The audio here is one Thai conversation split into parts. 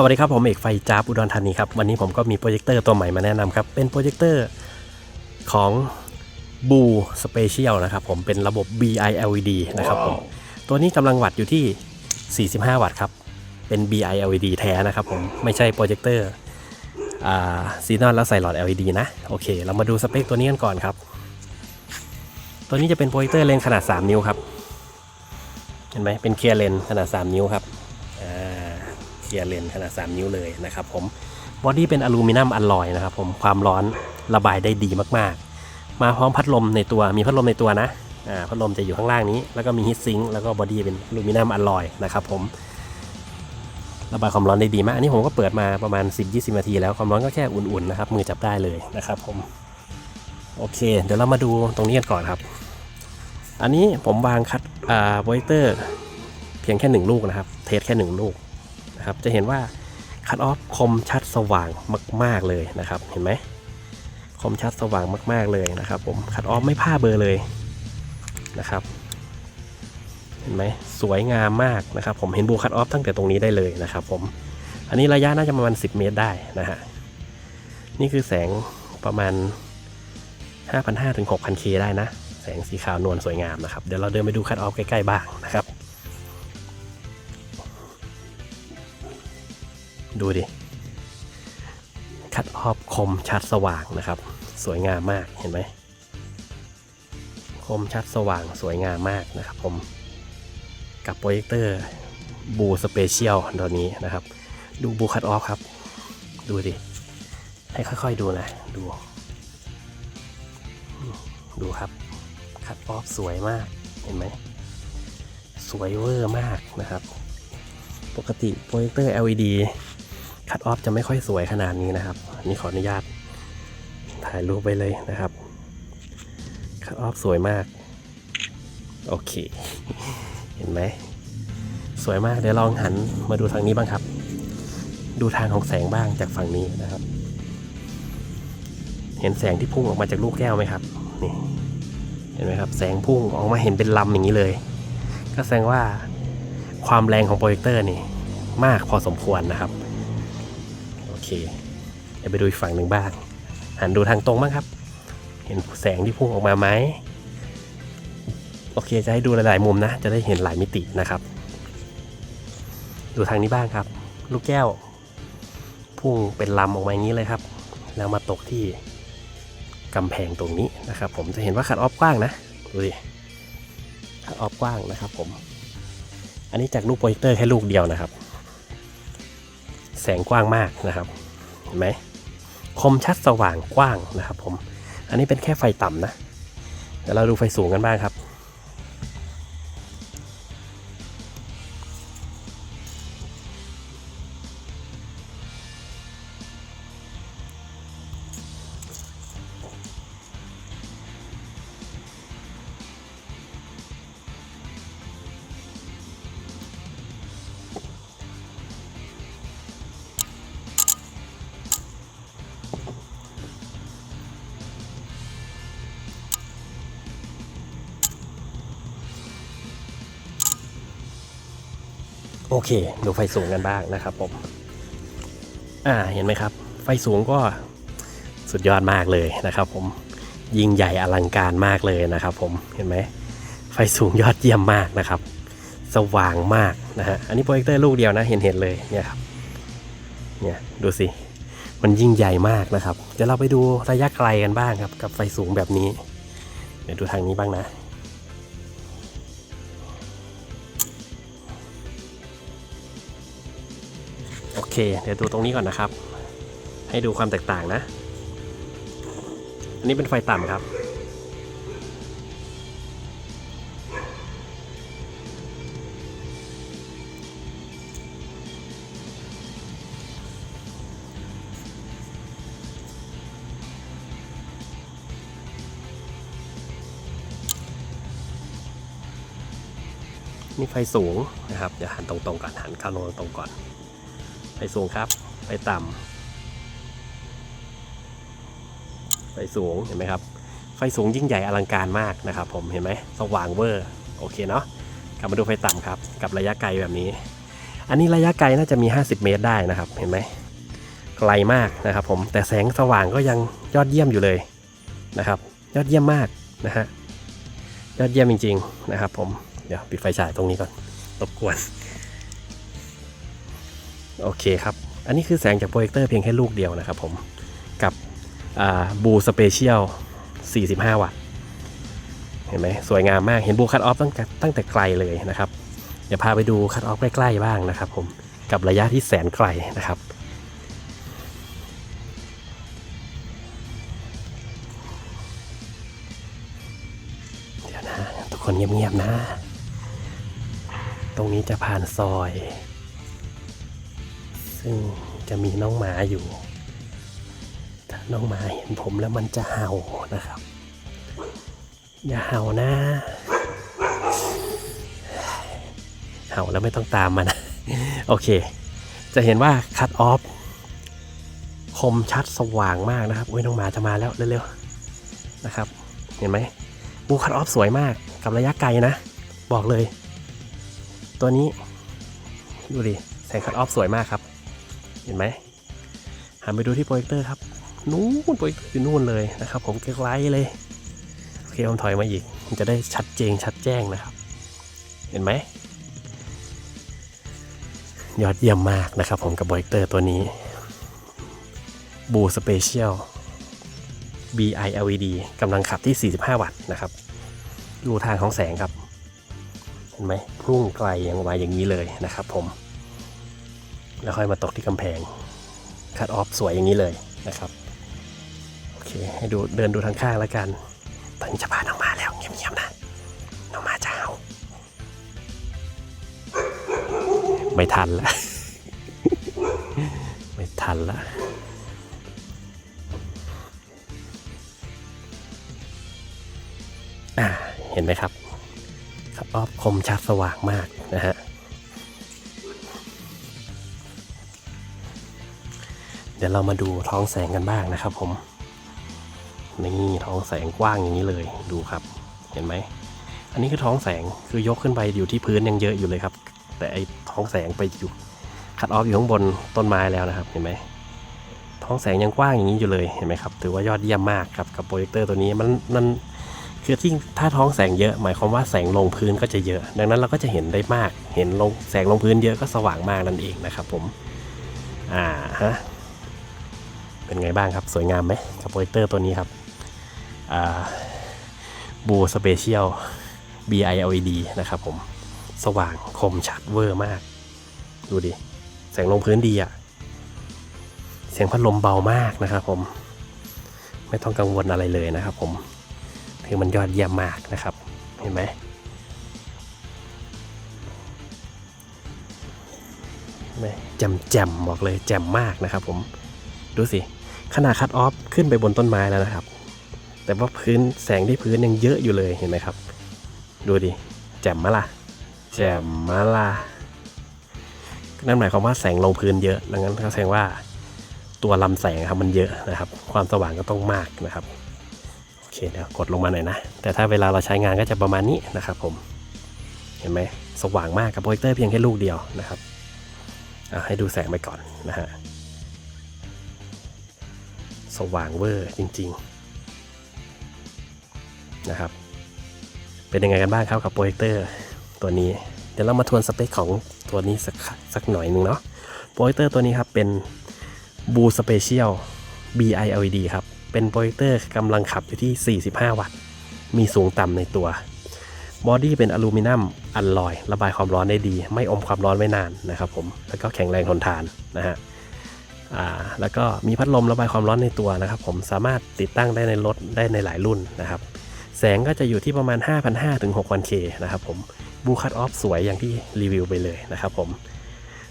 สวัสดีครับผมเอกไฟจ้าบอุดรธานีครับวันนี้ผมก็มีโปรเจคเตอร์ตัวใหม่มาแนะนำครับ เป็นโปรเจคเตอร์ของบูสเปเชียลนะครับผมเป็นระบบ BI LED นะครับผมตัวนี้กำลังวัตต์อยู่ที่ 45 วัตต์ครับ เป็น BI LED แท้นะครับผมไม่ใช่โปรเจคเตอร์อ่าซีนอนแล้วใส่หลอด LED นะ โอเค เรามาดูสเปคตัวนี้กันก่อนครับ ตัวนี้จะเป็นโปรเจคเตอร์เลนส์ขนาด 3 นิ้วครับ เห็นไหมเป็นเคลียร์เลนส์ขนาด 3 นิ้วครับอ่า เคลียร์เลนขนาด 3 นิ้วเลยนะครับผมบอดี้เป็นอลูมิเนียมอลลอยนะครับผมความร้อนระบายได้ดีมากๆ มาพร้อมพัดลมในตัวมีพัดลมในตัวนะพัดลมจะอยู่ข้างล่างนี้แล้วก็มีฮีทซิงค์แล้วก็บอดี้เป็นอลูมิเนียมอลลอยนะครับผมระบายความร้อนได้ดีมาก อันนี้ผมก็เปิดมาประมาณ 10-20 นาทีแล้วความร้อนก็แค่อุ่นๆนะครับมือจับได้เลยนะครับผมโอเค เดี๋ยวเรามาดูตรงนี้กันก่อนครับ อันนี้ผมวางคัดอ่าโปรเจคเตอร์เพียงแค่หนึ่งลูกนะครับ เทสแค่หนึ่งลูก นะครับ จะเห็นว่าคัตออฟคมชัดสว่างมาก ๆเลยนะครับ เห็นไหมคมชัดสว่างมาก ๆเลยนะครับผมคัตออฟไม่พลาเบอร์เลยนะครับ เห็นไหมสวยงามมากนะครับ ผมเห็นบูคัตออฟตั้งแต่ตรงนี้ได้เลยนะครับ ผม อันนี้ระยะน่าจะประมาณ 10 เมตรได้นะฮะนี่คือแสงประมาณ 5,500ถึง 6,000K ได้นะ แสงสีขาวนวลสวยงามนะครับ เดี๋ยวเราเดินไปดูคัตออฟใกล้ ๆ บ้างนะครับ ดูดิ คัดออฟคมชัดสว่างนะครับ สวยงามมากเห็นไหมคมชัดสว่างสวยงามมากนะครับผม กับโปรเจคเตอร์บูสเปเชียลตัวนี้นะครับ ดูบูคัดออฟครับ ดูดิ ให้ค่อยๆดูนะ ดู ดูครับ คัดออฟสวยมากเห็นไหม สวยเวอร์มากนะครับ ปกติโปรเจคเตอร์ LED คัดออฟจะไม่ค่อยสวยขนาดนี้นะครับนนี้ขออนุญาตถ่ายรูปไปเลยนะครับคัดออฟสวยมาก โอเค เห็นไหม สวยมาก เดี๋ยวลองหันมาดูทางนี้บ้างครับ ดูทางของแสงบ้างจากฝั่งนี้นะครับ เห็นแสงที่พุ่งออกมาจากลูกแก้วไหมครับ นี่ เห็นไหมครับ แสงพุ่งออกมาเห็นเป็นลำอย่างนี้เลย ก็แสดงว่าความแรงของโปรเจคเตอร์นี่มากพอสมควรนะครับ เคเดี๋ยวไปดูอีกฝั่งหนึ่งบ้างหันดูทางตรงบ้างครับ เห็นแสงที่พุ่งออกมาไหมโอเคจะให้ดูหลายๆมุมนะ จะได้เห็นหลายมิตินะครับ ดูทางนี้บ้างครับ ลูกแก้ว พุ่งเป็นลำออกมาอย่างนี้เลยครับ แล้วมาตกที่กำแพงตรงนี้นะครับ ผมจะเห็นว่าคัดออฟกว้างนะดูดิคัดออฟกว้างนะครับ ผม อันนี้จากลูกโปรเจคเตอร์แค่ลูกเดียวนะครับ แสงกว้างมากนะครับ เห็นไหมคมชัดสว่างกว้างนะครับผม อันนี้เป็นแค่ไฟต่ำนะเดี๋ยวเราดูไฟสูงกันบ้างครับ โอเค ดูไฟสูงกันบ้างนะครับผม อ่า เห็นไหมครับ ไฟสูงก็สุดยอดมากเลยนะครับ ผม ยิ่งใหญ่อลังการมากเลยนะครับ ผม เห็นไหม ไฟสูงยอดเยี่ยมมากนะครับ สว่างมากนะฮะ อันนี้โปรเจคเตอร์ลูกเดียวนะ เห็นเห็นเลย เนี่ยครับ เนี่ย ดูสิ มันยิ่งใหญ่มากนะครับ เดี๋ยวเราไปดูระยะไกลกันบ้างครับ กับไฟสูงแบบนี้ เดี๋ยวดูทางนี้บ้างนะ เค เดี๋ยวดูตรงนี้ก่อนนะครับ ให้ดูความแตกต่างนะ อันนี้เป็นไฟต่ำครับ นี่ไฟสูงนะครับ เดี๋ยวหันตรงๆก่อนหันเข้าลงตรงก่อน ไฟสูงครับไฟต่ำไฟสูงเห็นไหมครับ ไฟสูงยิ่งใหญ่อลังการมากนะครับ ผมเห็นไหมสว่างเวอร์โอเคเนาะกลับมาดูไฟต่ำครับ กับระยะไกลแบบนี้ อันนี้ระยะไกลน่าจะมี 50 เมตรได้นะครับ เห็นไหมไกลมากนะครับ ผมแต่แสงสว่างก็ยังยอดเยี่ยมอยู่เลยนะครับ ยอดเยี่ยมมากนะฮะยอดเยี่ยมจริง ๆ นะครับ ผมเดี๋ยวปิดไฟฉายตรงนี้ก่อนรบกวน โอเคครับ อันนี้คือแสงจากโปรเจคเตอร์เพียงแค่ลูกเดียวนะครับผม กับบูสเปเชียล 45 วัตต์ เห็นไหมสวยงามมาก เห็นบูคัตออฟตั้งแต่ตั้งแต่ไกลเลยนะครับ เดี๋ยวพาไปดูคัตออฟใกล้ๆบ้างนะครับผม กับระยะที่แสนไกลนะครับ เดี๋ยวนะ ทุกคนเงียบๆนะ ตรงนี้จะผ่านซอย ซึ่งจะมีน้องหมาอยู่ ถ้าน้องหมาเห็นผมแล้วมันจะเห่านะครับ อย่าเห่านะ เห่าแล้วไม่ต้องตามมันะโอเค จะเห็นว่าคัตออฟคมชัดสว่างมากนะครับอุ้ยน้องหมาจะมาแล้วเร็วๆนะครับ เห็นไหมบูคัตออฟสวยมากกับระยะไกลนะ บอกเลย ตัวนี้ ดูดิ แสงคัตออฟสวยมากครับ เห็นไหมหันไปดูที่โปรเจคเตอร์ครับนู้นโปรเจคเตอร์อยู่นู่นเลยนะครับ ผมไกลๆเลยโอเคผมถอยมาอีกมันจะได้ชัดเจนชัดแจ้งนะครับ เห็นไหมยอดเยี่ยมมากนะครับ ผมกับโปรเจคเตอร์ตัวนี้บูสเปเชียล BI LED กำลังขับที่ 45 วัตต์นะครับ ดูทางของแสงครับ เห็นไหมพุ่งไกลอย่างมาอย่างนี้เลยนะครับผม แล้วค่อยมาตกที่กำแพง คัดออฟสวยอย่างนี้เลยนะครับ โอเค ให้ดูเดินดูทางข้างแล้วกัน ตอนนี้จะพาน้องมาแล้วเงียบๆนะ น้องมาจะเห่าไม่ทันละ ไม่ทันละอ่าเห็นไหมครับครับออฟคมชัดสว่างมากนะฮะ เดี๋ยวเรามาดูท้องแสงกันบ้างนะครับ ผม นี่ท้องแสงกว้างอย่างนี้เลยดูครับ เห็นไหม อันนี้คือท้องแสงคือยกขึ้นไปอยู่ที่พื้นยังเยอะอยู่เลยครับ แต่ไอ้ท้องแสงไปอยู่คัดออฟอยู่ข้างบนต้นไม้แล้วนะครับ เห็นไหมท้องแสงยังกว้างอย่างนี้อยู่เลยเห็นไหมครับถือว่ายอดเยี่ยมมากครับกับโปรเจคเตอร์ตัวนี้มันมันคือที่ถ้าท้องแสงเยอะ หมายความว่าแสงลงพื้นก็จะเยอะ ดังนั้นเราก็จะเห็นได้มาก เห็นลงแสงลงพื้นเยอะก็สว่างมากนั่นเองนะครับผม อ่าฮะ เป็นไงบ้างครับ สวยงามไหมกับโปรเจคเตอร์ตัวนี้ครับบูสเปเชียล BI LED นะครับผม สว่างคมชัดเวอร์มาก ดูดิ แสงลงพื้นดีอะเสียงพัดลมเบามากนะครับผม ไม่ต้องกังวลอะไรเลยนะครับผมคือมันยอดเยี่ยมมากนะครับ เห็นไหมเห็นไหมแจ่มแจ่มบอกเลยแจ่มมากนะครับผม ดูสิ ขนาดคัดออฟขึ้นไปบนต้นไม้แล้วนะครับ แต่ว่าพื้นแสงที่พื้นยังเยอะอยู่เลยเห็นไหมครับ ดูดิแจ่มมาล่ะแจ่มมาล่ะนั่นหมายความว่าแสงลงพื้นเยอะดังนั้นก็แสดงว่าตัวลำแสงครับมันเยอะนะครับ ความสว่างก็ต้องมากนะครับโอเคเดี๋ยวกดลงมาหน่อยนะ แต่ถ้าเวลาเราใช้งานก็จะประมาณนี้นะครับ ผม เห็นไหมสว่างมากกับโปรเจคเตอร์เพียงแค่ลูกเดียวนะครับให้ดูแสงไปก่อนนะฮะ สว่างเวอร์จริง ๆ นะครับ เป็นยังไงกันบ้างครับกับโปรเจคเตอร์ตัวนี้ เดี๋ยวเรามาทวนสเปคของตัวนี้สักสักหน่อยหนึ่งเนาะโปรเจคเตอร์ตัวนี้ครับเป็น b ู o Special BI LED ครับ เป็นโปรเจคเตอร์กำลังขับอยู่ที่ 45 วัตต์ มีสูงต่ำในตัวบอดี้เป็นอลูมิเนียมอัลลอย ระบายความร้อนได้ดี ไม่อมความร้อนไว้นานนะครับผม แล้วก็แข็งแรงทนทานนะฮะ แล้วก็มีพัดลมระบายความร้อนในตัวนะครับ ผมสามารถติดตั้งได้ในรถได้ในหลายรุ่นนะครับ แสงก็จะอยู่ที่ประมาณ 5,500ถึง 6,000K นะครับผมบูคัตออฟสวยอย่างที่รีวิวไปเลยนะครับผม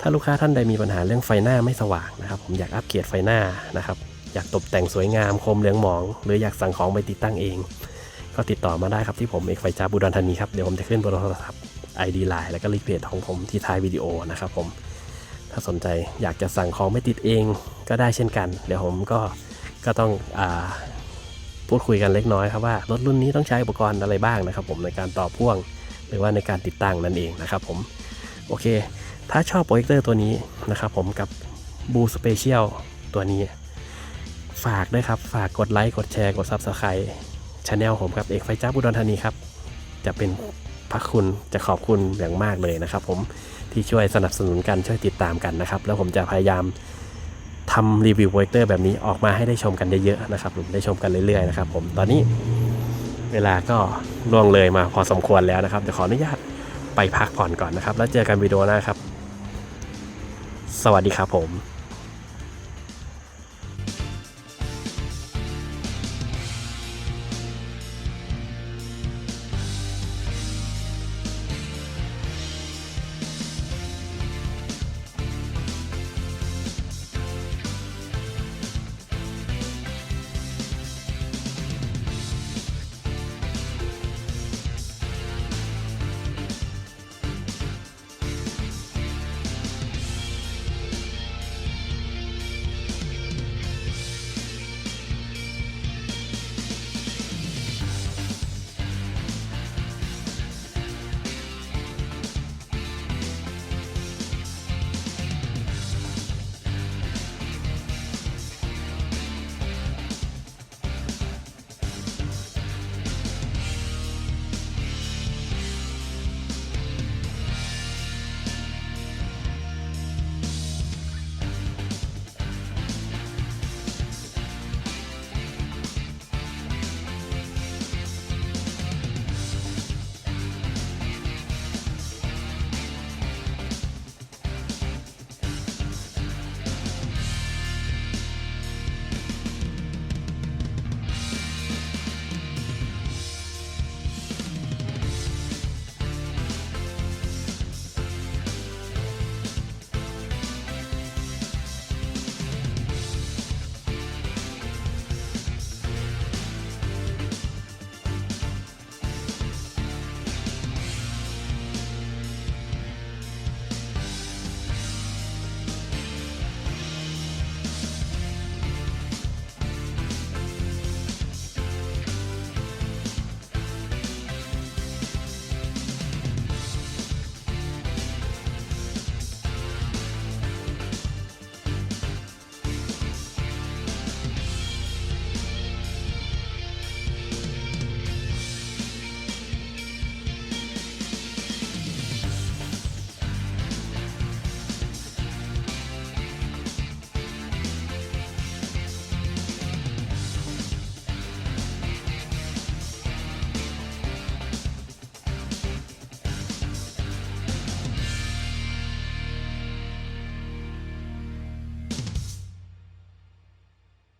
ถ้าลูกค้าท่านใดมีปัญหาเรื่องไฟหน้าไม่สว่างนะครับ ผมอยากอัปเกรดไฟหน้านะครับ อยากตกแต่งสวยงามคมเหลืองหมอง หรืออยากสั่งของไปติดตั้งเอง ก็ติดต่อมาได้ครับที่ผมเอกไฟจ้าบุดรธานีครับเดี๋ยวผมจะขึ้นเบอร์โทรศัพท์ ID Line แล้วก็ลิงก์เพจของผมที่ท้ายวิดีโอนะครับผม ถ้าสนใจอยากจะสั่งของไม่ติดเองก็ได้เช่นกัน เดี๋ยวผมก็ก็ต้องอพูดคุยกันเล็กน้อยครับว่ารถรุ่นนี้ต้องใช้อุปกรณ์อะไรบ้างนะครับ ผมในการต่อพ่วงหรือว่าในการติดตั้งนั่นเองนะครับผมโอเค ถ้าชอบโปรเจคเตอร์ตัวนี้นะครับผมกับบูสเปเชียลตัวนี้ ฝากด้วยครับ ฝากกดไลค์กดแชร์กด Subscribe ช anel ผมครับเอกไฟจ้าบุดรธานีครับ จะเป็นพระคุณจะขอบคุณอย่างมากเลยนะครับผม ที่ช่วยสนับสนุนกันช่วยติดตามกันนะครับ แล้วผมจะพยายามทำรีวิวโปรเจคเตอร์แบบนี้ออกมาให้ได้ชมกันเยอะๆนะครับผมได้ชมกันเรื่อยๆนะครับผมตอนนี้เวลาก็ล่วงเลยมาพอสมควรแล้วนะครับเดี๋ยวขออนุญาตไปพักผ่อนก่อนนะครับ แล้วเจอกันวิดีโอหน้าครับ สวัสดีครับผม